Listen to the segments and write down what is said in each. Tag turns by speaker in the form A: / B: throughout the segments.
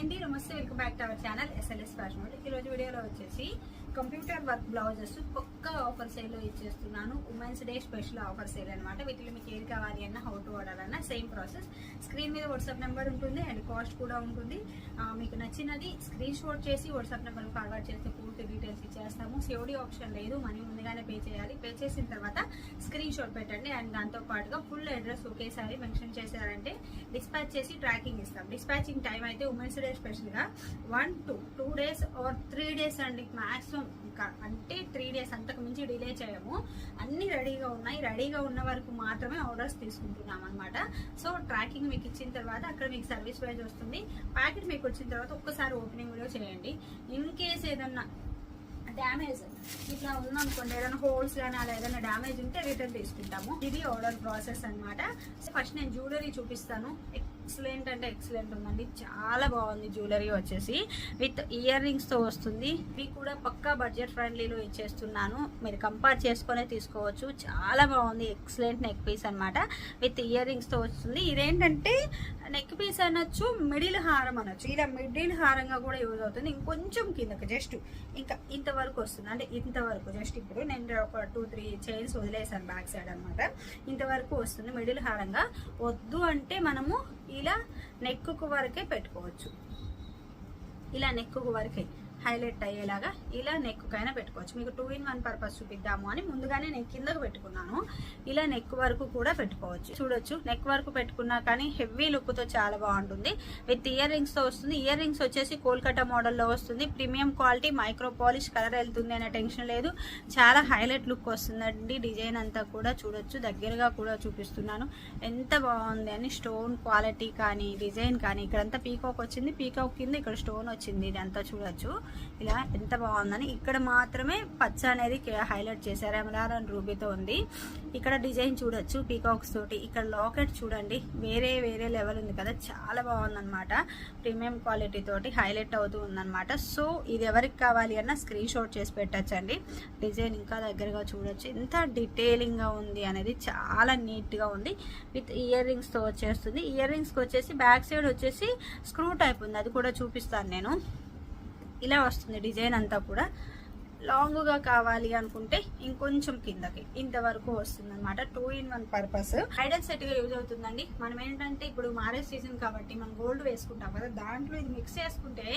A: అండి. నమస్తే welcome back to our channel SLS fashion ఈ రోజు వీడియోలో వచ్చేసి కంప్యూటర్ వర్క్ బ్లౌజెస్ పక్క ఆఫర్ సేల్లో ఇచ్చేస్తున్నాను. Women's day special offer sale అనమాట వీటిలో మీకు ఏది కావాలి అన్న హౌ టు ఆర్డర్ అన్న సేమ్ ప్రాసెస్ స్క్రీన్ మీద వాట్సాప్ నెంబర్ ఉంటుంది అండ్ కాస్ట్ కూడా ఉంటుంది. మీకు నచ్చినది స్క్రీన్ షాట్ చేసి వాట్సాప్ నెంబర్ ఫార్వర్డ్ చేస్తే పూర్తి డీటెయిల్స్ ఇచ్చేస్తాము. సేవడీ ఆప్షన్ లేదు. మనీ ముందుగానే పే చేయాలి. పే చేసిన తర్వాత స్క్రీన్ షాట్ పెట్టండి అండ్ దాంతో పాటుగా ఫుల్ అడ్రస్ ఒకేసారి మెన్షన్ చేశారంటే డిస్పాచ్ చేసి ట్రాకింగ్ ఇస్తాం. డిస్పాచింగ్ టైం అయితే ఉమెన్స్ డే స్పెషల్గా one two two days or three days అండి. మాక్సిమం అంటే త్రీ డేస్ అంతకు మించి డిలే చేయము. అన్ని రెడీగా ఉన్నాయి. రెడీగా ఉన్న వరకు మాత్రమే ఆర్డర్స్ తీసుకుంటున్నాం అనమాట సో ట్రాకింగ్ మీకు ఇచ్చిన తర్వాత అక్కడ మీకు సర్వీస్ వైజ్ వస్తుంది. ప్యాకెట్ మీకు వచ్చిన తర్వాత ఒక్కసారి ఓపెనింగ్ వీడియో చేయండి. ఇన్ కేస్ ఏదన్నా డ్యామేజ్ ఇట్లా ఉందనుకోండి ఏదైనా హోల్స్ కానీ అలా ఏదైనా డ్యామేజ్ ఉంటే రిటర్న్ తీసుకుంటాము. ఇది ఆర్డర్ ప్రాసెస్ అన్నమాట. ఫస్ట్ నేను జ్యువెలరీ చూపిస్తాను. ఎక్సలెంట్ అంటే ఎక్సలెంట్ ఉందండి. చాలా బాగుంది జ్యువెలరీ వచ్చేసి. విత్ ఇయర్ రింగ్స్తో వస్తుంది. ఇవి కూడా పక్కా బడ్జెట్ ఫ్రెండ్లీలో ఇచ్చేస్తున్నాను. మీరు కంపేర్ చేసుకునే తీసుకోవచ్చు. చాలా బాగుంది. ఎక్సలెంట్ నెక్ పీస్ అన్నమాట. విత్ ఇయర్ రింగ్స్తో వస్తుంది. ఇదేంటంటే నెక్ పీస్ అనొచ్చు మిడిల్ హారం అనొచ్చు. ఇలా మిడిల్ హారంగా కూడా యూజ్ అవుతుంది. ఇంకొంచెం కిందకి జస్ట్ ఇంకా ఇంతవరకు వస్తుంది. అంటే ఇంతవరకు జస్ట్ ఇప్పుడు నేను ఒక టూ త్రీ చైన్స్ వదిలేసాను బ్యాక్ సైడ్ అనమాట ఇంతవరకు వస్తుంది మిడిల్ హారంగా. వద్దు అంటే మనము ఇలా నెక్కు వరకే పెట్టుకోవచ్చు. ఇలా నెక్కు వరకే. హైలైట్ అయ్యేలాగా ఇలా నెక్కుకైనా పెట్టుకోవచ్చు. మీకు టూ ఇన్ వన్ పర్పస్ చూపిద్దాము అని ముందుగానే నేను కిందకు పెట్టుకున్నాను. ఇలా నెక్ వరకు కూడా పెట్టుకోవచ్చు. చూడొచ్చు నెక్ వరకు పెట్టుకున్నా కానీ హెవీ లుక్తో చాలా బాగుంటుంది. విత్ ఇయర్ రింగ్స్తో వస్తుంది. ఇయర్ రింగ్స్ వచ్చేసి కోల్కటా మోడల్లో వస్తుంది. Premium quality micro polish colour వెళ్తుంది అనే టెన్షన్ లేదు. చాలా హైలైట్ లుక్ వస్తుందండి. డిజైన్ అంతా కూడా చూడొచ్చు. దగ్గరగా కూడా చూపిస్తున్నాను. ఎంత బాగుంది అని స్టోన్ క్వాలిటీ కానీ డిజైన్ కానీ. ఇక్కడంతా పీకాక్ వచ్చింది. పీకాక్ కింద ఇక్కడ స్టోన్ వచ్చింది. ఇదంతా చూడొచ్చు. ఇలా ఎంత బాగుందని. ఇక్కడ మాత్రమే పచ్చ అనేది హైలైట్ చేశారు. ఎమరార్ అండ్ రూబీతో ఉంది. ఇక్కడ డిజైన్ చూడొచ్చు పీకాక్స్ తోటి. ఇక్కడ లాకెట్ చూడండి. వేరే వేరే లెవెల్ ఉంది కదా. చాలా బాగుందన్నమాట. ప్రీమియం క్వాలిటీ తోటి హైలైట్ అవుతూ ఉందన్నమాట. సో ఇది ఎవరికి కావాలి అన్న స్క్రీన్ షాట్ చేసి పెట్టచ్చండి. డిజైన్ ఇంకా దగ్గరగా చూడొచ్చు. ఎంత డీటెయిలింగ్గా ఉంది అనేది చాలా నీట్గా ఉంది. విత్ ఇయర్ రింగ్స్తో వచ్చేస్తుంది. ఇయర్ రింగ్స్కి వచ్చేసి బ్యాక్ సైడ్ వచ్చేసి స్క్రూ టైప్ ఉంది. అది కూడా చూపిస్తాను నేను. ఇలా వస్తుంది డిజైన్ అంతా కూడా. లాంగ్గా కావాలి అనుకుంటే ఇంకొంచెం కిందకి. ఇంతవరకు వస్తుంది అనమాట two in one purpose bridal సెట్గా use అవుతుందండి. మనం ఏంటంటే ఇప్పుడు మ్యారేజ్ సీజన్ కాబట్టి మనం గోల్డ్ వేసుకుంటాం కదా దాంట్లో ఇది మిక్స్ చేసుకుంటే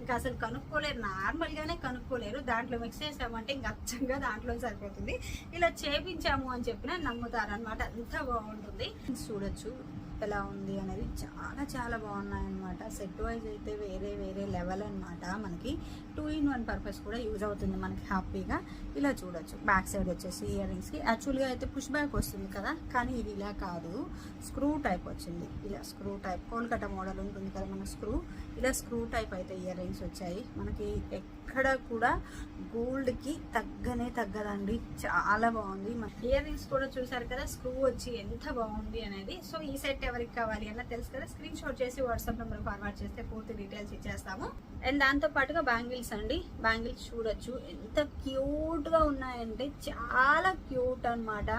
A: ఇంకా అసలు కనుక్కోలేరు. నార్మల్ గానే కనుక్కోలేరు. దాంట్లో మిక్స్ చేసామంటే ఇంకా అచ్చంగా దాంట్లో సరిపోతుంది. ఇలా చేపించాము అని చెప్పిన నమ్ముతారు అనమాట అంత బాగుంటుంది. చూడొచ్చు. ఎలా ఉంది అనేది చాలా చాలా బాగున్నాయన్నమాట. సెట్ వైజ్ అయితే వేరే వేరే లెవెల్ అనమాట మనకి. టూ ఇన్ వన్ పర్పస్ కూడా యూజ్ అవుతుంది మనకి హ్యాపీగా ఇలా చూడొచ్చు. బ్యాక్ సైడ్ వచ్చేసి ఇయర్ రింగ్స్కి యాక్చువల్గా అయితే పుష్ బ్యాక్ వస్తుంది కదా. కానీ ఇది ఇలా కాదు. స్క్రూ టైప్ వచ్చింది. ఇలా స్క్రూ టైప్ కోల్కట మోడల్ ఉంటుంది కదా మన స్క్రూ ఇలా స్క్రూ టైప్ అయితే ఇయర్ రింగ్స్ వచ్చాయి. మనకి ఎక్కడ కూడా గోల్డ్కి తగ్గనే తగ్గదండి. చాలా బాగుంది. ఇయర్ రింగ్స్ కూడా చూసారు కదా స్క్రూ వచ్చి ఎంత బాగుంది అనేది. సో ఈ సెట్ ఎవరికి కావాలి అన్న తెలుసు కదా. స్క్రీన్ షాట్ చేసి వాట్సాప్ నెంబర్ ఫార్వర్డ్ చేస్తే పూర్తి డీటెయిల్స్ ఇచ్చేస్తాము. అండ్ దాంతో పాటుగా బ్యాంగిల్స్ అండి. బ్యాంగిల్స్ చూడొచ్చు. ఎంత క్యూట్గా ఉన్నాయంటే చాలా క్యూట్ అన్నమాట.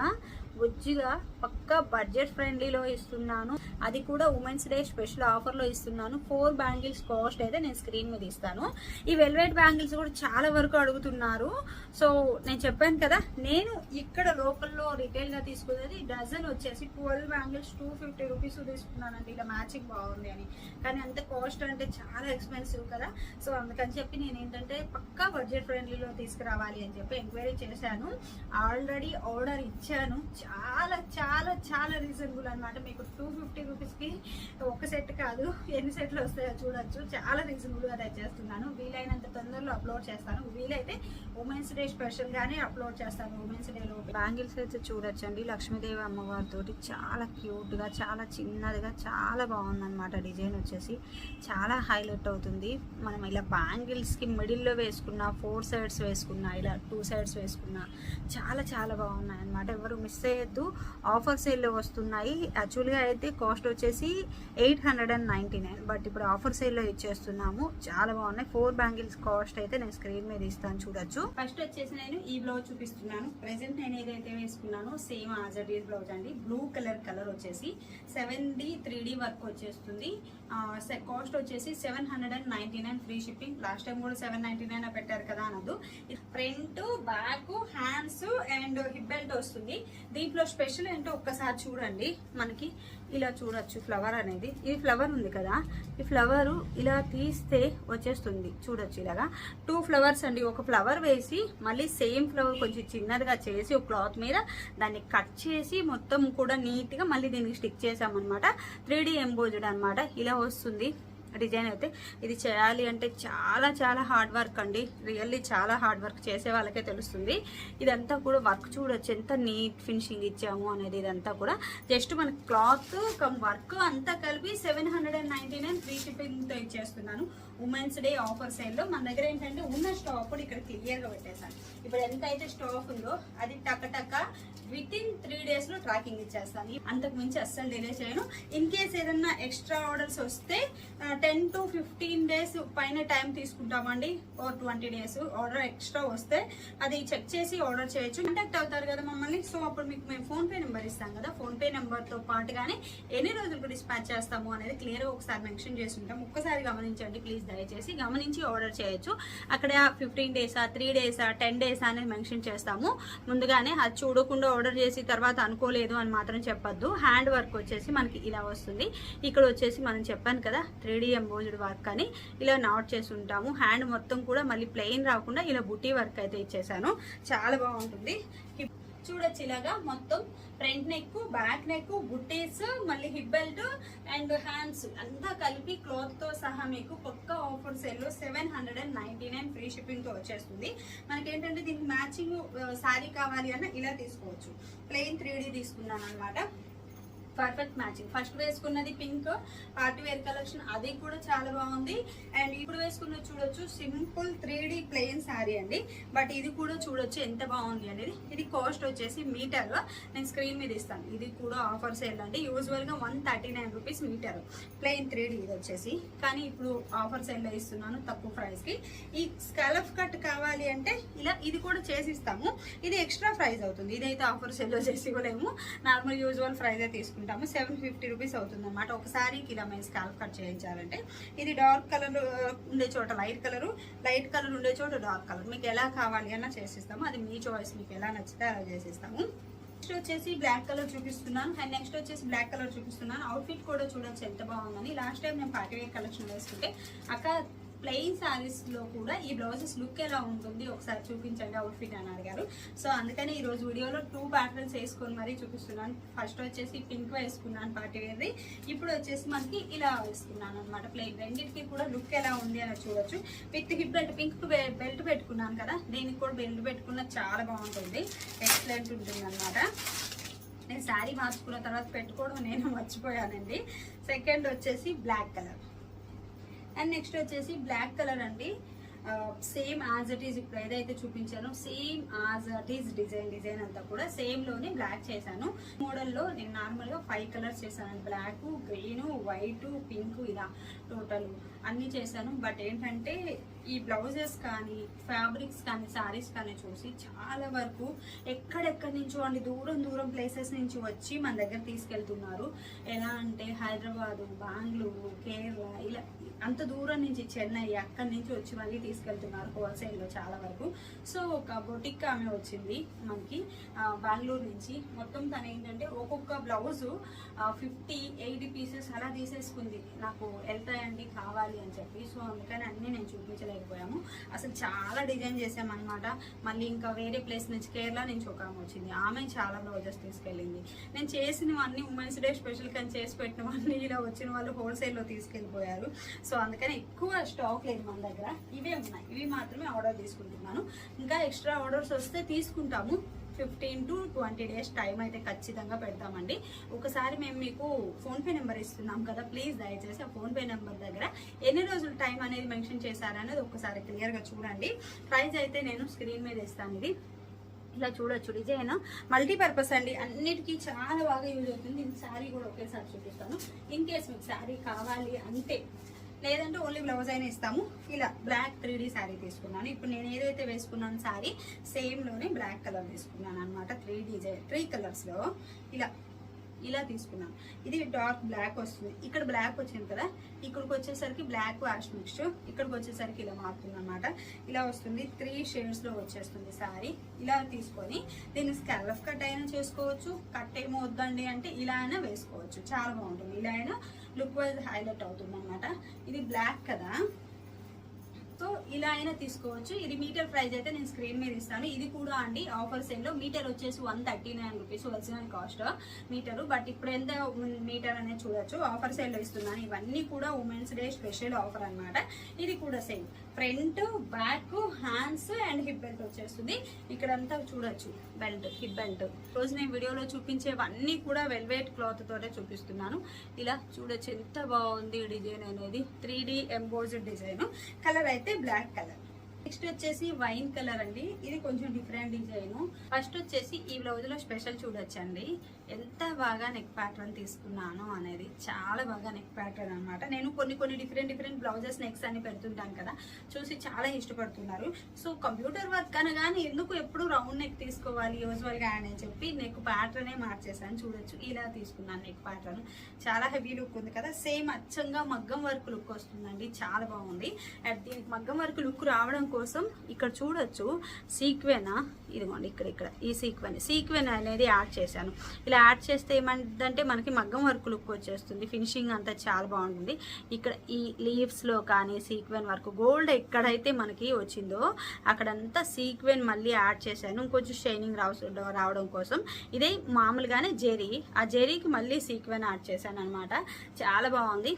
A: బుజ్జిగా పక్కా బడ్జెట్ ఫ్రెండ్లీలో ఇస్తున్నాను. అది కూడా ఉమెన్స్ డే స్పెషల్ ఆఫర్లో ఇస్తున్నాను. ఫోర్ బ్యాంగిల్స్ కాస్ట్ అయితే నేను స్క్రీన్ మీద ఇస్తాను. ఈ వెల్వెట్ బ్యాంగిల్స్ కూడా చాలా వరకు అడుగుతున్నారు. సో నేను చెప్పాను కదా నేను ఇక్కడ లోకల్లో రిటైల్గా తీసుకునేది డజన్ వచ్చేసి twelve bangles two fifty rupees తీసుకున్నానండి. ఇలా మ్యాచింగ్ బాగుంది అని. కానీ అంత కాస్ట్ అంటే చాలా ఎక్స్పెన్సివ్ కదా. సో అందుకని చెప్పి నేను ఏంటంటే పక్కా బడ్జెట్ ఫ్రెండ్లీలో తీసుకురావాలి అని చెప్పి ఎంక్వైరీ చేశాను. ఆల్రెడీ ఆర్డర్ ఇచ్చాను. చాలా చాలా చాలా రీజనబుల్ అనమాట మీకు టూ ఫిఫ్టీ రూపీస్కి ఒక సెట్ కాదు. ఎన్ని సెట్లు వస్తాయో చూడొచ్చు. చాలా రీజనబుల్గా తెచ్చేస్తున్నాను వీలైనంత తొందరలో అప్లోడ్ చేస్తాను. వీలైతే ఉమెన్స్ డే స్పెషల్గానే అప్లోడ్ చేస్తాను. ఉమెన్స్ డేలో బ్యాంగిల్స్ అయితే చూడొచ్చండి. లక్ష్మీదేవి అమ్మవారితో చాలా క్యూట్గా చాలా చిన్నదిగా చాలా బాగుందన్నమాట డిజైన్ వచ్చేసి. చాలా హైలైట్ అవుతుంది. మనం ఇలా బ్యాంగిల్స్కి మిడిల్లో వేసుకున్న ఫోర్ సైడ్స్ వేసుకున్న ఇలా టూ సైడ్స్ వేసుకున్న చాలా చాలా బాగున్నాయి అనమాట ఎవరు మిస్ చేయొద్దు. ఆఫర్ సేల్లో వస్తున్నాయి. యాక్చువల్గా అయితే కాస్ట్ వచ్చేసి eight hundred and ninety nine but ఇప్పుడు ఆఫర్ సేల్లో ఇచ్చేస్తున్నాము. చాలా బాగున్నాయి. ఫోర్ బ్యాంగిల్స్ కాస్ట్ అయితే నేను స్క్రీన్ మీద ఇస్తాను చూడొచ్చు. ఫస్ట్ వచ్చేసి నేను ఈ బ్లౌజ్ చూపిస్తున్నాను. ప్రెసెంట్ నేను ఏదైతే వేసుకున్నానో సేమ్ ఆజడీస్ బ్లౌజ్ అండి. బ్లూ కలర్ కలర్ వచ్చేసి seven D three D work వచ్చేస్తుంది. కాస్ట్ వచ్చేసి seven hundred and ninety nine free shipping last time కూడా సెవెన్ నైన్టీ నైన్ పెట్టారు కదా అనదు front back hands and hip belt వస్తుంది. దీంట్లో స్పెషల్ ఏంటో ఒక్కసారి చూడండి మనకి. ఇలా చూడొచ్చు ఫ్లవర్ అనేది. ఈ ఫ్లవర్ ఉంది కదా. ఈ ఫ్లవర్ ఇలా తీస్తే వచ్చేస్తుంది. చూడొచ్చు ఇలాగా. టూ ఫ్లవర్స్ అండి. ఒక ఫ్లవర్ వేసి మళ్ళీ సేమ్ ఫ్లవర్ కొంచెం చిన్నదిగా చేసి ఒక క్లాత్ మీద దాన్ని కట్ చేసి మొత్తం కూడా నీట్గా మళ్ళీ దీనికి స్టిక్ చేసామన్నమాట త్రీ డీ ఎంబోజ్డ్ అనమాట ఇలా వస్తుంది. డిజైన్ అయితే. ఇది చేయాలి అంటే చాలా చాలా హార్డ్ వర్క్ అండి. రియల్లీ చాలా హార్డ్ వర్క్ చేసే వాళ్ళకే తెలుస్తుంది. ఇదంతా కూడా వర్క్ చూడొచ్చు. ఎంత నీట్ ఫినిషింగ్ ఇచ్చాము అనేది ఇదంతా కూడా. జస్ట్ మన క్లాత్ కమ్ వర్క్ అంతా కలిపి seven hundred and ninety nine free షిప్పింగ్తో ఇచ్చేస్తున్నాను. ఉమెన్స్ డే ఆఫర్ సేల్లో మన దగ్గర ఏంటంటే ఉన్న స్టాక్ కూడా ఇక్కడ క్లియర్గా పెట్టేశాను ఇప్పుడు ఎంత అయితే స్టాక్ ఉందో అది టక్క టక్క విత్ ఇన్ త్రీ డేస్లో ట్రాకింగ్ ఇచ్చేస్తాను. అంతకు మించి అస్సలు డిలే చేయను. ఇన్ కేస్ ఏదన్నా ఎక్స్ట్రా ఆర్డర్స్ వస్తే టెన్ టు ఫిఫ్టీన్ డేస్ పైన టైం తీసుకుంటామండి. Or twenty days order extra వస్తే అది చెక్ చేసి ఆర్డర్ చేయొచ్చు. కాంటాక్ట్ అవుతారు కదా మమ్మల్ని. సో అప్పుడు మీకు మేము ఫోన్ పే నెంబర్ ఇస్తాం కదా. ఫోన్ పే పాటుగానే ఎన్ని రోజులకు డిస్పాచ్ చేస్తాము అనేది క్లియర్గా ఒకసారి మెన్షన్ చేసి ఉంటాం ఒక్కసారి గమనించండి ప్లీజ్ దయచేసి గమనించి ఆర్డర్ చేయొచ్చు. అక్కడ ఫిఫ్టీన్ డేసా త్రీ డేసా టెన్ డేసా అనేది మెన్షన్ చేస్తాము. ముందుగానే అది చూడకుండా ఆర్డర్ చేసి తర్వాత అనుకోలేదు అని మాత్రం చెప్పొద్దు. హ్యాండ్ వర్క్ వచ్చేసి మనకి ఇలా వస్తుంది. ఇక్కడ వచ్చేసి మనం చెప్పాను కదా త్రీ డి ఎంబోజ్డ్ వర్క్ అని. ఇలా నాట్ చేసి ఉంటాము. హ్యాండ్ మొత్తం కూడా మళ్ళీ ప్లెయిన్ రాకుండా ఇలా బుటీ వర్క్ అయితే ఇచ్చేసాను. చాలా బాగుంటుంది. చూడొచ్చు ఇలాగా మొత్తం ఫ్రంట్ నెక్ బ్యాక్ నెక్ బుట్టీస్ మళ్ళీ హిప్ బెల్ట్ అండ్ హ్యాండ్స్ అంతా కలిపి క్లాత్తో సహా మీకు పక్క ఆఫర్ సెల్లో seven hundred and ninety nine free షిప్పింగ్తో వచ్చేస్తుంది. మనకి ఏంటంటే దీనికి మ్యాచింగ్ శారీ uh, కావాలి అన్న ఇలా తీసుకోవచ్చు. ప్లెయిన్ త్రీ తీసుకున్నాను అనమాట పర్ఫెక్ట్ మ్యాచింగ్. ఫస్ట్ వేసుకున్నది పింక్ పార్టీ వేర్ కలెక్షన్. అది కూడా చాలా బాగుంది. అండ్ ఇప్పుడు వేసుకున్నది చూడొచ్చు simple three D plain sari అండి. బట్ ఇది కూడా చూడొచ్చు ఎంత బాగుంది అనేది. ఇది కాస్ట్ వచ్చేసి మీటర్. నేను స్క్రీన్ మీద ఇస్తాను. ఇది కూడా ఆఫర్ సేల్ అండి. యూజువల్గా one thirty nine rupees metre. Plain three ఇది వచ్చేసి. కానీ ఇప్పుడు ఆఫర్ సేల్లో ఇస్తున్నాను తక్కువ ప్రైస్కి ఈ స్కలఫ్ కట్ కావాలి అంటే ఇలా ఇది కూడా చేసి ఇస్తాము ఇది ఎక్స్ట్రా ప్రైస్ అవుతుంది. ఇదైతే ఆఫర్ సేల్లో చేసి ఇవ్వలేము. నార్మల్ యూజువల్ ప్రైస్ తీసుకుంటాము. సెవెన్ ఫిఫ్టీ రూపీస్ అవుతుంది అనమాట ఒకసారికి ఇలా మేము స్కాల్ప్ కట్ చేయించాలంటే ఇది డార్క్ కలర్ ఉండే చోట లైట్ కలరు లైట్ కలర్ ఉండే చోట డార్క్ కలర్ మీకు ఎలా కావాలి అన్నా చేసిస్తాము. అది మీ చాయిస్ మీకు ఎలా నచ్చితే అలా చేసిస్తాము. నెక్స్ట్ వచ్చేసి బ్లాక్ కలర్ చూపిస్తున్నాను. అండ్ నెక్స్ట్ వచ్చేసి బ్లాక్ కలర్ చూపిస్తున్నాను. అవుట్ఫిట్ కూడా చూడొచ్చు. ఎంత బాగుందని. లాస్ట్ టైం నేను పార్టీ వేర్ కలెక్షన్ వేసుకుంటే అక్క ప్లెయిన్ శారీస్లో కూడా ఈ బ్లౌజెస్ లుక్ ఎలా ఉంటుంది ఒకసారి చూపించండి అవుట్ఫిట్ అని అడిగారు. సో అందుకని ఈ రోజు వీడియోలో టూ ప్యాటర్న్స్ వేసుకొని మరీ చూపిస్తున్నాను. ఫస్ట్ వచ్చేసి పింక్ వేసుకున్నాను పార్టీ వేర్ది ఇప్పుడు వచ్చేసి మనకి ఇలా వేసుకున్నాను అనమాట ప్లెయిన్ రెండింటికి కూడా లుక్ ఎలా ఉంది అని చూడొచ్చు. With hip belt pink belt పెట్టుకున్నాను కదా దీనికి కూడా బెల్ట్ పెట్టుకున్న చాలా బాగుంటుంది. ఎక్సలెంట్ ఉంటుంది అనమాట నేను శారీ మార్చుకున్న తర్వాత పెట్టుకోవడం నేను మర్చిపోయానండి. సెకండ్ వచ్చేసి బ్లాక్ కలర్ అండ్ నెక్స్ట్ వచ్చేసి బ్లాక్ కలర్ అండి. సేమ్ యాజ్ ఇట్ ఈజ్ ఇప్పుడు ఏదైతే చూపించానో same as it is design design అంతా కూడా సేమ్లోనే బ్లాక్ చేశాను. మోడల్లో నేను నార్మల్గా ఫైవ్ కలర్స్ చేశాను. బ్లాక్ గ్రీన్ వైట్ పింక్ ఇలా టోటల్ అన్ని చేశాను. బట్ ఏంటంటే ఈ బ్లౌజెస్ కానీ ఫ్యాబ్రిక్స్ కానీ శారీస్ కానీ చూసి చాలా వరకు ఎక్కడెక్కడి నుంచో అండి దూరం దూరం ప్లేసెస్ నుంచి వచ్చి మన దగ్గర తీసుకెళ్తున్నారు. ఎలా అంటే హైదరాబాదు బెంగళూరు కేరళ ఇలా అంత దూరం నుంచి చెన్నై అక్కడి నుంచి వచ్చి మళ్ళీ తీసుకెళ్తున్నారు హోల్సేల్లో చాలా వరకు. సో ఒక బొటిక్ ఆమె వచ్చింది మనకి బెంగళూరు నుంచి. మొత్తం తను ఏంటంటే ఒక్కొక్క బ్లౌజు ఫిఫ్టీ ఎయిటీ పీసెస్ అలా తీసేసుకుంది. నాకు వెళ్తాయండి కావాలి అని చెప్పి. సో అందుకని అన్నీ నేను చూపించలేకపోయాము. అసలు చాలా డిజైన్ చేసామన్నమాట. మళ్ళీ ఇంకా వేరే ప్లేస్ నుంచి కేరళ నుంచి ఒక ఆమె వచ్చింది. ఆమె చాలా బ్లౌజెస్ తీసుకెళ్ళింది. నేను చేసినవన్నీ ఉమెన్స్ డే స్పెషల్ కానీ చేసి పెట్టినవన్నీ ఇలా వచ్చిన వాళ్ళు హోల్సేల్లో తీసుకెళ్ళిపోయారు. సో అందుకని ఎక్కువ స్టాక్ లేదు మన దగ్గర. ఇవే ఉన్నాయి ఇవి మాత్రమే ఆర్డర్ తీసుకుంటున్నాను. ఇంకా ఎక్స్ట్రా ఆర్డర్స్ వస్తే తీసుకుంటాము. Fifteen to twenty days time అయితే ఖచ్చితంగా పెడతామండి. ఒకసారి మేము మీకు ఫోన్పే నెంబర్ ఇస్తున్నాం కదా ప్లీజ్ దయచేసి ఆ ఫోన్పే నెంబర్ దగ్గర ఎన్ని రోజులు టైం అనేది మెన్షన్ చేశారనేది ఒకసారి క్లియర్గా చూడండి. ప్రైస్ అయితే నేను స్క్రీన్ మీద ఇస్తాను ఇది. ఇలా చూడొచ్చు డిజైన్ మల్టీపర్పస్ అండి. అన్నిటికీ చాలా బాగా యూజ్ అవుతుంది. దీనికి శారీ కూడా ఒకేసారి చూపిస్తాను. ఇన్ కేస్ మీకు శారీ కావాలి అంటే లేదంటే ఓన్లీ బ్లౌజ్ అయినా ఇస్తాము. ఇలా బ్లాక్ త్రీ డీ శారీ తీసుకున్నాను. ఇప్పుడు నేను ఏదైతే వేసుకున్నాను శారీ సేమ్లోనే బ్లాక్ కలర్ తీసుకున్నాను అనమాట త్రీ డిజైన్ త్రీ కలర్స్లో ఇలా ఇలా తీసుకున్నాను. ఇది డార్క్ బ్లాక్ వస్తుంది. ఇక్కడ బ్లాక్ వచ్చింది కదా ఇక్కడికి వచ్చేసరికి బ్లాక్ వాష్ మిక్స్ ఇక్కడికి వచ్చేసరికి ఇలా మారుతుంది అనమాట ఇలా వస్తుంది. త్రీ షేడ్స్లో వచ్చేస్తుంది సారీ. ఇలా తీసుకొని దీన్ని స్కాలఫ్ కట్ అయినా చేసుకోవచ్చు. కట్ ఏమో వద్దండి అంటే ఇలా అయినా వేసుకోవచ్చు. చాలా బాగుంటుంది. ఇలా అయినా లుక్ వైజ్ హైలైట్ అవుతుంది అనమాట ఇది బ్లాక్ కదా. సో ఇలా అయినా తీసుకోవచ్చు. ఇది మీటర్ ప్రైస్ అయితే నేను స్క్రీన్ మీద ఇస్తాను. ఇది కూడా అండి ఆఫర్ సెల్లో మీటర్ వచ్చేసి one thirty nine rupees original cost metre. But ఇప్పుడు ఎంత మీటర్ అనేది చూడొచ్చు. ఆఫర్ సెల్లో ఇస్తున్నాను. ఇవన్నీ కూడా ఉమెన్స్ డే స్పెషల్ ఆఫర్ అన్నమాట. ఇది కూడా same. Front back hands and hip belt వచ్చేస్తుంది. ఇక్కడంతా చూడొచ్చు. Belt hip belt. రోజు నేను వీడియోలో చూపించేవన్నీ కూడా వెల్వేట్ క్లాత్ తోటే చూపిస్తున్నాను. ఇలా చూడొచ్చు ఎంత బాగుంది డిజైన్ అనేది. Three D embossed design. Colour అయితే బ్లాక్ కలర్. నెక్స్ట్ వచ్చేసి వైన్ కలర్ అండి. ఇది కొంచెం డిఫరెంట్ డిజైన్. ఫస్ట్ వచ్చేసి ఈ బ్లౌజ్లో స్పెషల్ చూడొచ్చండి. ఎంత బాగా నెక్ ప్యాటర్న్ తీసుకున్నాను అనేది చాలా బాగా నెక్ ప్యాటర్న్ అన్నమాట. నేను కొన్ని కొన్ని డిఫరెంట్ డిఫరెంట్ బ్లౌజెస్ నెక్స్ అని పెడుతుంటాను కదా చూసి చాలా ఇష్టపడుతున్నారు. సో కంప్యూటర్ వర్క్ అనగానే ఎందుకు ఎప్పుడు రౌండ్ నెక్ తీసుకోవాలి యూజువల్గా అని చెప్పి నెక్ ప్యాటర్నే మార్చేసాను చూడొచ్చు ఇలా తీసుకున్నాను నెక్ ప్యాటర్న్ చాలా హెవీ లుక్ ఉంది కదా సేమ్ అచ్చంగా మగ్గం వర్క్ లుక్ వస్తుందండి. చాలా బాగుంది. దీనికి మగ్గం వర్క్ లుక్ రావడం కోసం కోసం ఇక్కడ చూడొచ్చు సీక్వెన్ ఇదిగోండి ఇక్కడ ఇక్కడ. ఈ సీక్వెన్. సీక్వెన్ అనేది యాడ్ చేశాను. ఇలా యాడ్ చేస్తే ఏమంటే మనకి మగ్గం వర్క్ లుక్ వచ్చేస్తుంది. ఫినిషింగ్ అంతా చాలా బాగుంటుంది. ఇక్కడ ఈ లీవ్స్లో కానీ సీక్వెన్ వర్క్ గోల్డ్ ఎక్కడైతే మనకి వచ్చిందో అక్కడంతా సీక్వెన్ మళ్ళీ యాడ్ చేశాను. ఇంకొంచెం షైనింగ్ రావడం కోసం. ఇదే మామూలుగానే జెరీ. ఆ జెరీకి మళ్ళీ సీక్వెన్ యాడ్ చేశాను అనమాట చాలా బాగుంది.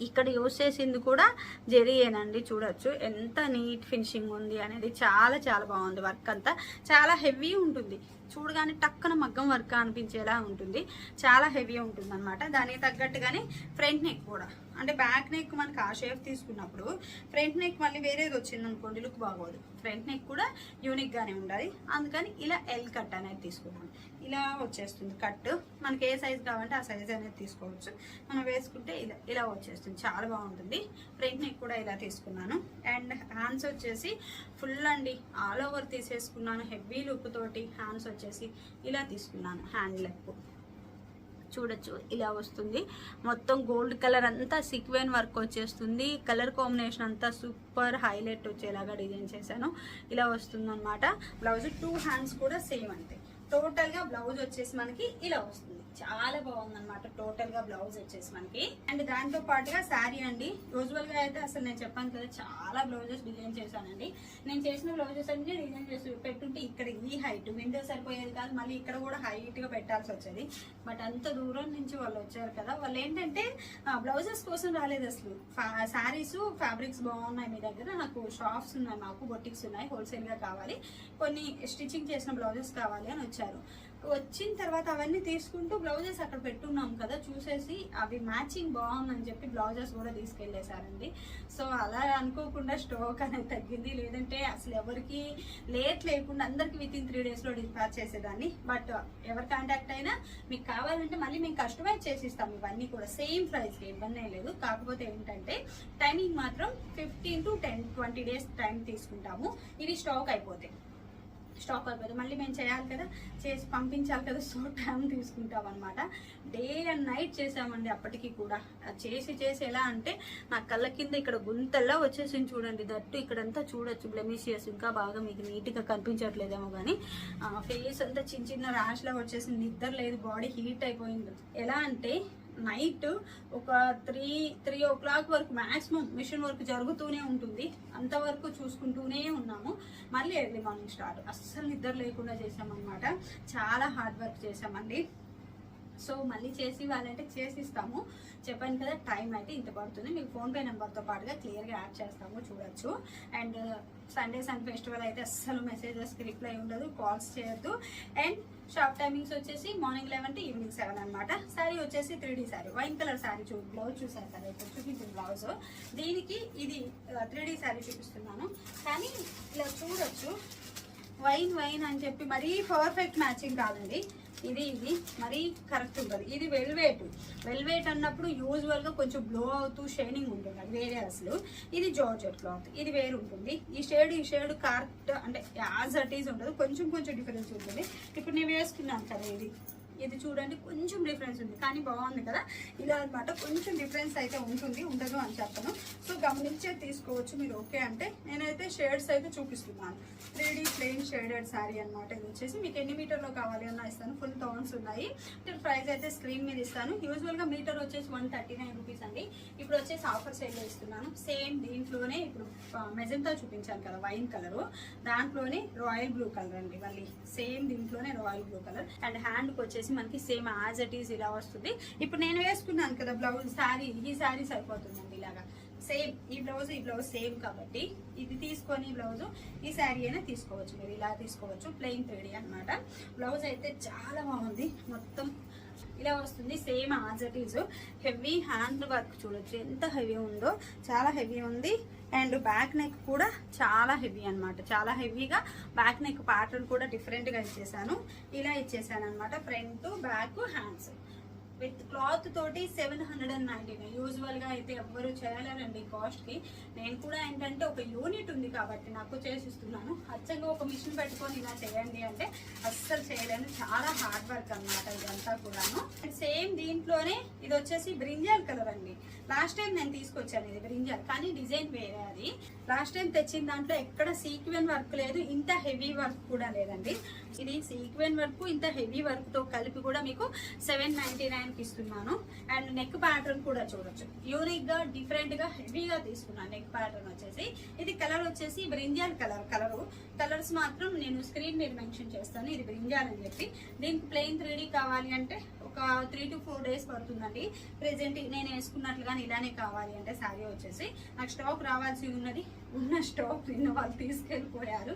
A: ఇక్కడ యూస్ చేసింది కూడా జెరీయేనండి చూడొచ్చు. ఎంత నీట్ ఫినిషింగ్ ఉంది అనేది చాలా చాలా బాగుంది వర్క్ అంతా. చాలా హెవీ ఉంటుంది. చూడగానే టక్కన మగ్గం వర్క్ అనిపించేలా ఉంటుంది. చాలా హెవీ ఉంటుంది అనమాట దానికి తగ్గట్టుగానే ఫ్రంట్ నెక్ కూడా. అంటే బ్యాక్ నెక్ మనకి ఆ షేప్ తీసుకున్నప్పుడు ఫ్రంట్ నెక్ మళ్ళీ వేరేది వచ్చింది అనుకోండి లుక్ బాగోదు. ఫ్రంట్ నెక్ కూడా యూనిక్గానే ఉండాలి. అందుకని ఇలా ఎల్ కట్ అనేది తీసుకున్నాను ఇలా వచ్చేస్తుంది కట్ మనకి ఏ సైజ్ కావాలంటే ఆ సైజ్ అనేది తీసుకోవచ్చు. మనం వేసుకుంటే ఇలా ఇలా వచ్చేస్తుంది. చాలా బాగుంటుంది. ఫ్రంట్ నెక్ కూడా ఇలా తీసుకున్నాను. అండ్ హ్యాండ్స్ వచ్చేసి ఫుల్ అండి. ఆల్ ఓవర్ తీసేసుకున్నాను. హెవీ లుక్ తోటి హ్యాండ్స్ వచ్చేసి ఇలా తీసుకున్నాను. హ్యాండ్ లెక్ చూడొచ్చు ఇలా వస్తుంది. మొత్తం గోల్డ్ కలర్ అంతా సిక్వెన్ వర్క్ వచ్చేస్తుంది. కలర్ కాంబినేషన్ అంతా సూపర్ హైలైట్ వచ్చేలాగా డిజైన్ చేశాను. ఇలా వస్తుంది అనమాట బ్లౌజ్ టూ హ్యాండ్స్ కూడా సేమ్ అంతే. టోటల్గా బ్లౌజ్ వచ్చేసి మనకి ఇలా వస్తుంది. చాలా బాగుంది అనమాట టోటల్గా బ్లౌజ్ వచ్చేసి మనకి. అండ్ దాంతో పాటుగా శారీ అండి. యూజువల్గా అయితే అసలు నేను చెప్పాను కదా చాలా బ్లౌజెస్ డిజైన్ చేశానండి. నేను చేసిన బ్లౌజెస్ అన్ని డిజైన్ చేసి పెట్టుంటే ఇక్కడ ఈ హైట్ విండో సరిపోయేది కాదు. మళ్ళీ ఇక్కడ కూడా హైట్గా పెట్టాల్సి వచ్చేది. బట్ అంత దూరం నుంచి వాళ్ళు వచ్చారు కదా. వాళ్ళు ఏంటంటే బ్లౌజెస్ కోసం రాలేదు అసలు. శారీస్ ఫ్యాబ్రిక్స్ బాగున్నాయి మీ దగ్గర. నాకు షాప్స్ ఉన్నాయి మాకు బొటిక్స్ ఉన్నాయి. హోల్సేల్గా కావాలి. కొన్ని స్టిచ్చింగ్ చేసిన బ్లౌజెస్ కావాలి అని వచ్చారు. వచ్చిన తర్వాత అవన్నీ తీసుకుంటూ బ్లౌజెస్ అక్కడ పెట్టున్నాం కదా చూసేసి అవి మ్యాచింగ్ బాగుందని చెప్పి బ్లౌజెస్ కూడా తీసుకెళ్ళేసారండి సో అలా అనుకోకుండా స్టోక్ అనేది తగ్గింది. లేదంటే అసలు ఎవరికి లేట్ లేకుండా అందరికి విత్ ఇన్ త్రీ డేస్లో డిస్పాచ్ చేసేదాన్ని. బట్ ఎవరు కాంటాక్ట్ అయినా మీకు కావాలంటే మళ్ళీ మేము కస్టమైజ్ చేసిస్తాం ఇవన్నీ కూడా. సేమ్ ప్రైస్కి ఇబ్బంది లేదు. కాకపోతే ఏంటంటే టైమింగ్ మాత్రం fifteen to ten twenty days time తీసుకుంటాము. ఇవి స్టాక్ అయిపోతాయి స్టాక్ అయిపోతుంది మళ్ళీ మేము చేయాలి కదా చేసి పంపించాలి కదా సో టైం తీసుకుంటాం అనమాట డే అండ్ నైట్ చేసామండి అప్పటికి కూడా. చేసి చేసి ఎలా అంటే నా కళ్ళ కింద ఇక్కడ గుంతల్లా వచ్చేసింది చూడండి. దట్టు ఇక్కడంతా చూడొచ్చు. బ్లెమిషియస్ ఇంకా బాగా మీకు నీట్గా కనిపించట్లేదేమో కానీ ఫేస్ అంతా చిన్న చిన్న ర్యాష్లా వచ్చేసి నిద్ర లేదు బాడీ హీట్ అయిపోయింది. ఎలా అంటే నైట్ ఒక త్రీ త్రీ ఓ క్లాక్ వరకు మ్యాక్సిమం మిషన్ వర్క్ జరుగుతూనే ఉంటుంది. అంతవరకు చూసుకుంటూనే ఉన్నాము. మళ్ళీ ఎర్లీ మార్నింగ్ స్టార్ట్. అస్సలు నిద్ర లేకుండా చేసామన్నమాట చాలా హార్డ్ వర్క్ చేసామండి సో మళ్ళీ చేసి వాళ్ళంటే చేసి ఇస్తాము చెప్పాను కదా టైం అయితే ఇంత పడుతుంది. మీకు ఫోన్పే నెంబర్తో పాటుగా క్లియర్గా యాడ్ చేస్తాము చూడొచ్చు. అండ్ సండే సన్ ఫెస్టివల్ అయితే అస్సలు మెసేజెస్కి రిప్లై ఉండదు కాల్స్ చేయొద్దు. అండ్ షాప్ టైమింగ్స్ వచ్చేసి morning eleven to evening seven అనమాట శారీ వచ్చేసి three D sari wine colour sari చూ బ్లౌజ్ చూసారు కదా ఇప్పుడు చూపించిన బ్లౌజ్ దీనికి ఇది త్రీ డీ శారీ చూపిస్తున్నాను. కానీ ఇలా చూడొచ్చు. వైన్ వైన్ అని చెప్పి మరీ పర్ఫెక్ట్ మ్యాచింగ్ కాదండి. ఇది ఇది మరీ కరెక్ట్ ఉంటుంది. ఇది వెల్వేట్ వెల్వేట్ అన్నప్పుడు యూజువల్గా కొంచెం బ్లో అవుతూ షైనింగ్ ఉంటుంది. అది వేరే అసలు. ఇది జార్జెట్ క్లాత్ ఇది వేరు ఉంటుంది. ఈ షేడ్ ఈ షేడ్ కరెక్ట్ అంటే యాజ్ అట్ ఈజ్ ఉంటుంది. కొంచెం కొంచెం డిఫరెన్స్ ఉంటుంది. ఇప్పుడు నేను వేసుకున్నాను కదా ఇది. ఇది చూడండి కొంచెం డిఫరెన్స్ ఉంది. కానీ బాగుంది కదా? ఇలా అన్నమాట కొంచెం డిఫరెన్స్ అయితే ఉంటుంది ఉండదు అని చెప్పను. సో గమనించే తీసుకోవచ్చు మీరు ఓకే అంటే. నేనైతే షేడ్స్ అయితే చూపిస్తున్నాను. త్రీ ప్లెయిన్ షేడెడ్ శారీ అనమాట ఇది వచ్చేసి. మీకు ఎన్ని మీటర్లో కావాలి అన్న ఇస్తాను. ఫుల్ థౌన్స్ ఉన్నాయి. ప్రైస్ అయితే స్క్రీన్ మీద ఇస్తాను. యూజువల్గా మీటర్ వచ్చేసి వన్ థర్టీ నైన్ రూపీస్ అండి. ఇప్పుడు వచ్చేసి ఆఫర్ సైడ్లో ఇస్తున్నాను. సేమ్ దీంట్లోనే ఇప్పుడు మెజంతా చూపించాను కదా వైన్ కలర్. దాంట్లోనే రాయల్ బ్లూ కలర్ అండి మళ్ళీ. సేమ్ దీంట్లోనే రాయల్ బ్లూ కలర్. అండ్ హ్యాండ్కి వచ్చేసి మనకి సేమ్ యాజ్ ఇట్ ఈజ్ ఇలా వస్తుంది. ఇప్పుడు నేను వేసుకున్నాను కదా బ్లౌజ్ శారీ ఈ శారీ సరిపోతుందండి ఇలాగా. సేమ్ ఈ బ్లౌజ్ ఈ బ్లౌజ్ సేమ్ కాబట్టి ఇది తీసుకొని బ్లౌజ్ ఈ శారీ అయినా తీసుకోవచ్చు మీరు. ఇలా తీసుకోవచ్చు ప్లెయిన్ త్రీడీ అనమాట బ్లౌజ్ అయితే చాలా బాగుంది. మొత్తం ఇలా వస్తుంది. Same as it is heavy hand work చూడొచ్చు. ఎంత హెవీ ఉందో చాలా హెవీ ఉంది. అండ్ బ్యాక్ నెక్ కూడా చాలా హెవీ అనమాట చాలా హెవీగా బ్యాక్ నెక్ ప్యాటర్న్ కూడా డిఫరెంట్గా ఇచ్చేసాను. ఇలా ఇచ్చేసాను అనమాట front back hands with cloth తోటి seven hundred and ninety nine యూజువల్గా అయితే ఎవ్వరు చేయలేరండి కాస్ట్కి నేను కూడా ఏంటంటే ఒక యూనిట్ ఉంది కాబట్టి నాకు చేసిస్తున్నాను. అచ్చంగా ఒక మిషన్ పెట్టుకొని ఇలా చేయండి అంటే అస్సలు చేయలేను. చాలా హార్డ్ వర్క్ అనమాట ఇదంతా కూడాను. సేమ్ దీంట్లోనే ఇది వచ్చేసి బ్రింజాల్ కలర్ అండి. లాస్ట్ టైం నేను తీసుకొచ్చాను ఇది బ్రింజాల్ కానీ డిజైన్ వేరే అది. లాస్ట్ టైం తెచ్చిన దాంట్లో ఎక్కడ సీక్వెన్ వర్క్ లేదు ఇంత హెవీ వర్క్ కూడా లేదండి. ఇది సీక్వెన్ వర్క్ ఇంత హెవీ వర్క్తో కలిపి కూడా మీకు సెవెన్ నైంటీ నైన్ కి ఇస్తున్నాను అండ్ నెక్ ప్యాటర్న్ కూడా చూడొచ్చు. యూనిక్గా డిఫరెంట్గా హెవీగా తీసుకున్నాను నెక్ ప్యాటర్న్ వచ్చేసి ఇది కలర్ వచ్చేసి బ్రింజాల్ కలర్ కలర్ కలర్స్ మాత్రం నేను స్క్రీన్ మీద మెన్షన్ చేస్తాను. ఇది బ్రింజాల్ అని చెప్పి. దీనికి ప్లెయిన్ త్రీ కావాలి అంటే ఒక త్రీ టు ఫోర్ డేస్ పడుతుందండి. ప్రెసెంట్ నేను వేసుకున్నట్లుగానే ఇలానే కావాలి అంటే శారీ వచ్చేసి. నాకు స్టాక్ రావాల్సి ఉన్నది. ఉన్న స్టాక్ నిన్న వాళ్ళు తీసుకెళ్ళిపోయారు.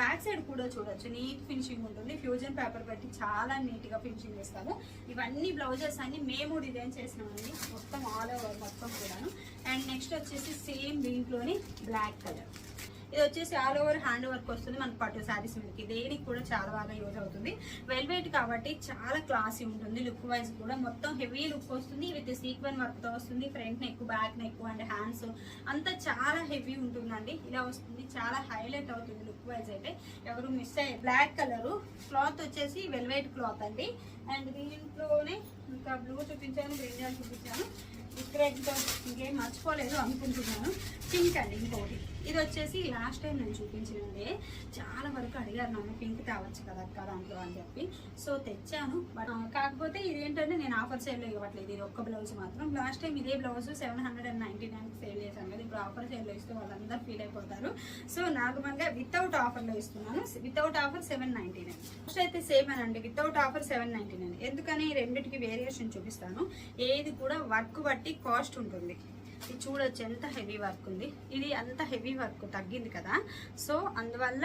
A: బ్యాక్ సైడ్ కూడా చూడొచ్చు. నీట్ ఫినిషింగ్ ఉంటుంది. ఫ్యూజన్ పేపర్ పెట్టి చాలా నీట్గా ఫినిషింగ్ చేస్తాము ఇవన్నీ బ్లౌజెస్ అన్ని మేము డిజైన్ చేసినామండి. మొత్తం ఆల్ ఓవర్ మొత్తం కూడాను. అండ్ నెక్స్ట్ వచ్చేసి సేమ్ దీంట్లోని బ్లాక్ కలర్ ఇది వచ్చేసి ఆల్ ఓవర్ హ్యాండ్ వర్క్ వస్తుంది మనకు పట్టు శారీస్ మీదకి. దేనికి కూడా చాలా బాగా యూజ్ అవుతుంది. వెల్వెట్ కాబట్టి చాలా క్లాసీ ఉంటుంది. లుక్ వైజ్ కూడా మొత్తం హెవీ లుక్ వస్తుంది. విత్ సీక్వెన్ వర్క్తో వస్తుంది. Front neck back neck and hands అంతా చాలా హెవీ ఉంటుందండి. ఇలా వస్తుంది. చాలా హైలైట్ అవుతుంది లుక్ వైజ్ అయితే. ఎవరు మిస్ అయ్యే బ్లాక్ కలర్ క్లాత్ వచ్చేసి వెల్వెట్ క్లాత్ అండి. అండ్ దీంట్లోనే ఇంకా బ్లూ చూపించాను గ్రీన్ చూపించాను. ఇక్కడతో ఇంకేం మర్చిపోలేదు అనుకుంటున్నాను. పింక్ అండి ఇంకోటి. ఇది వచ్చేసి లాస్ట్ టైం నేను చూపించినదే. చాలా వరకు అడిగారు నన్ను పింక్ తేవచ్చు కదా అక్క దాంట్లో? అని చెప్పి. సో తెచ్చాను. బట్ కాకపోతే ఇదేంటంటే నేను ఆఫర్ సేల్లో ఇవ్వట్లేదు. ఇది ఒక్క బ్లౌజ్ మాత్రం. లాస్ట్ టైం ఇదే blouse seven hundred and ninety nine sale చేశాను. కదా ఇప్పుడు ఆఫర్ సేల్లో ఇస్తే వాళ్ళందరూ ఫీల్ అయిపోతారు. సో నాకు మనగా వితౌట్ ఆఫర్లో ఇస్తున్నాను. Without offer seven ninety nine first అయితే సేమ్ అనండి. Without offer seven ninety nine ఎందుకని రెండింటికి వేరియేషన్ చూపిస్తాను. ఏది కూడా వర్క్ బట్టి కాస్ట్ ఉంటుంది. ఇది చూడొచ్చు ఎంత హెవీ వర్క్ ఉంది. ఇది అంత హెవీ వర్క్ తగ్గింది కదా. సో అందువల్ల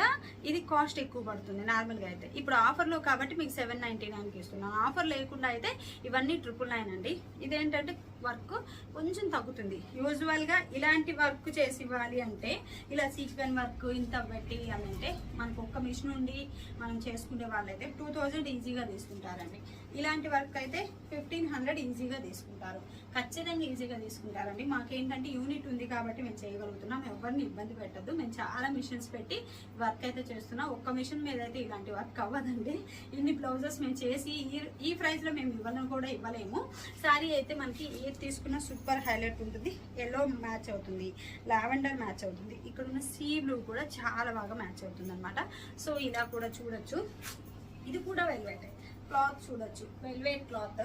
A: ఇది కాస్ట్ ఎక్కువ పడుతుంది నార్మల్గా అయితే. ఇప్పుడు ఆఫర్లో కాబట్టి మీకు సెవెన్ నైంటీ నైన్కి ఇస్తున్నాను. ఆఫర్ లేకుండా అయితే ఇవన్నీ ట్రిపుల్ నైన్ అండి. ఇదేంటంటే వర్క్ కొంచెం తగ్గుతుంది. యూజువల్గా ఇలాంటి వర్క్ చేసి ఇవ్వాలి అంటే ఇలా సీక్వెన్ వర్క్ ఇంత పెట్టి అని అంటే మనకు ఒక్క మిషన్ ఉండి మనం చేసుకునే వాళ్ళైతే టూ థౌజండ్ ఈజీగా తీసుకుంటారండి. ఇలాంటి వర్క్ అయితే ఫిఫ్టీన్ హండ్రెడ్ ఈజీగా తీసుకుంటారు. ఖచ్చితంగా ఈజీగా తీసుకుంటారండి. మాకేంటంటే యూనిట్ ఉంది కాబట్టి మేము చేయగలుగుతున్నాం. ఎవరిని ఇబ్బంది పెట్టద్దు. మేము చాలా మిషన్స్ పెట్టి వర్క్ అయితే చేస్తున్నాం. ఒక్క మిషన్ మీద అయితే ఇలాంటి వర్క్ అవ్వదండి. ఇన్ని బ్లౌజెస్ మేము చేసి ఈ ఈ ప్రైస్లో మేము ఇవ్వడం కూడా ఇవ్వలేము. శారీ అయితే మనకి ఏది తీసుకున్నా సూపర్ హైలైట్ ఉంటుంది. ఎల్లో మ్యాచ్ అవుతుంది. లావెండర్ మ్యాచ్ అవుతుంది. ఇక్కడ ఉన్న సీ బ్లూ కూడా చాలా బాగా మ్యాచ్ అవుతుంది అనమాట సో ఇలా కూడా చూడొచ్చు. ఇది కూడా వెల్వెట్ క్లాత్ చూడొచ్చు. వెల్వెట్ క్లాత్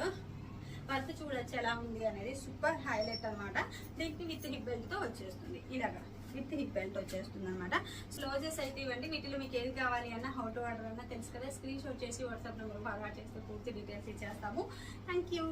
A: వర్క్ చూడొచ్చు ఎలా ఉంది అనేది సూపర్ హైలైట్ అనమాట దీనికి విత్ హిప్ బెల్ట్తో వచ్చేస్తుంది. ఇలాగా విత్ హిప్ బెల్ట్ వచ్చేస్తుంది అనమాట స్లోజెస్ అయితే ఇవ్వండి. వీటిలో మీకు ఏది కావాలి అన్న హౌ టు ఆర్డర్ అన్న తెలుసు కదా. స్క్రీన్ షాట్ చేసి వాట్సాప్ నెంబర్ ఫార్వర్డ్ చేస్తే పూర్తి డీటెయిల్స్ ఇచ్చేస్తాము. Thank you